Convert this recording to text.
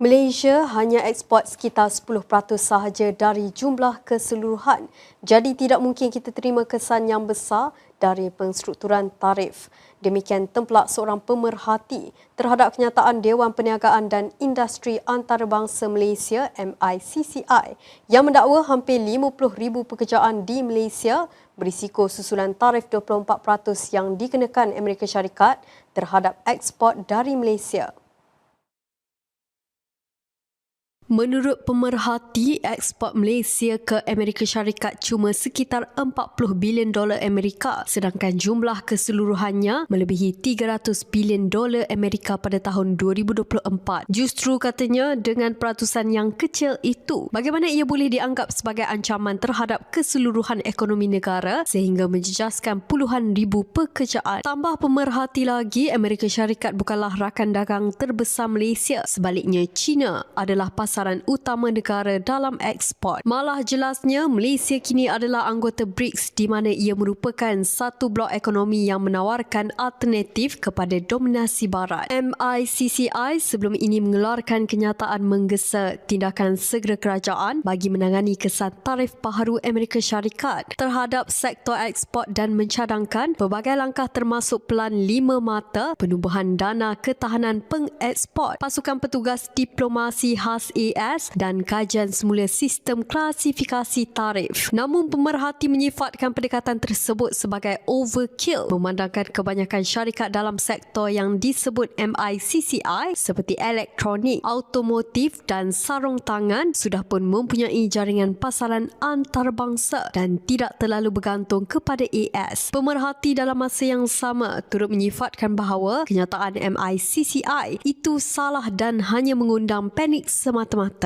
Malaysia hanya ekspor sekitar 10% sahaja dari jumlah keseluruhan. Jadi tidak mungkin kita terima kesan yang besar dari penstrukturan tarif. Demikian templak seorang pemerhati terhadap kenyataan Dewan Perniagaan dan Industri Antarabangsa Malaysia MICCI yang mendakwa hampir 50,000 pekerjaan di Malaysia berisiko susulan tarif 24% yang dikenakan Amerika Syarikat terhadap ekspor dari Malaysia. Menurut pemerhati, ekspor Malaysia ke Amerika Syarikat cuma sekitar 40 bilion dolar Amerika sedangkan jumlah keseluruhannya melebihi 300 bilion dolar Amerika pada tahun 2024. Justru katanya dengan peratusan yang kecil itu, bagaimana ia boleh dianggap sebagai ancaman terhadap keseluruhan ekonomi negara sehingga menjejaskan puluhan ribu pekerjaan. Tambah pemerhati lagi, Amerika Syarikat bukanlah rakan dagang terbesar Malaysia. Sebaliknya, China adalah pasar pasaran utama negara dalam ekspor. Malah jelasnya, Malaysia kini adalah anggota BRICS di mana ia merupakan satu blok ekonomi yang menawarkan alternatif kepada dominasi barat. MICCI sebelum ini mengeluarkan kenyataan menggesa tindakan segera kerajaan bagi menangani kesan tarif baharu Amerika Syarikat terhadap sektor ekspor dan mencadangkan pelbagai langkah termasuk pelan lima mata, penubuhan dana ketahanan pengekspor, pasukan petugas diplomasi khas AS dan kajian semula sistem klasifikasi tarif. Namun pemerhati menyifatkan pendekatan tersebut sebagai overkill memandangkan kebanyakan syarikat dalam sektor yang disebut MICCI seperti elektronik, automotif dan sarung tangan sudah pun mempunyai jaringan pasaran antarabangsa dan tidak terlalu bergantung kepada AS. Pemerhati dalam masa yang sama turut menyifatkan bahawa kenyataan MICCI itu salah dan hanya mengundang panik semata-mata. ಮಾತ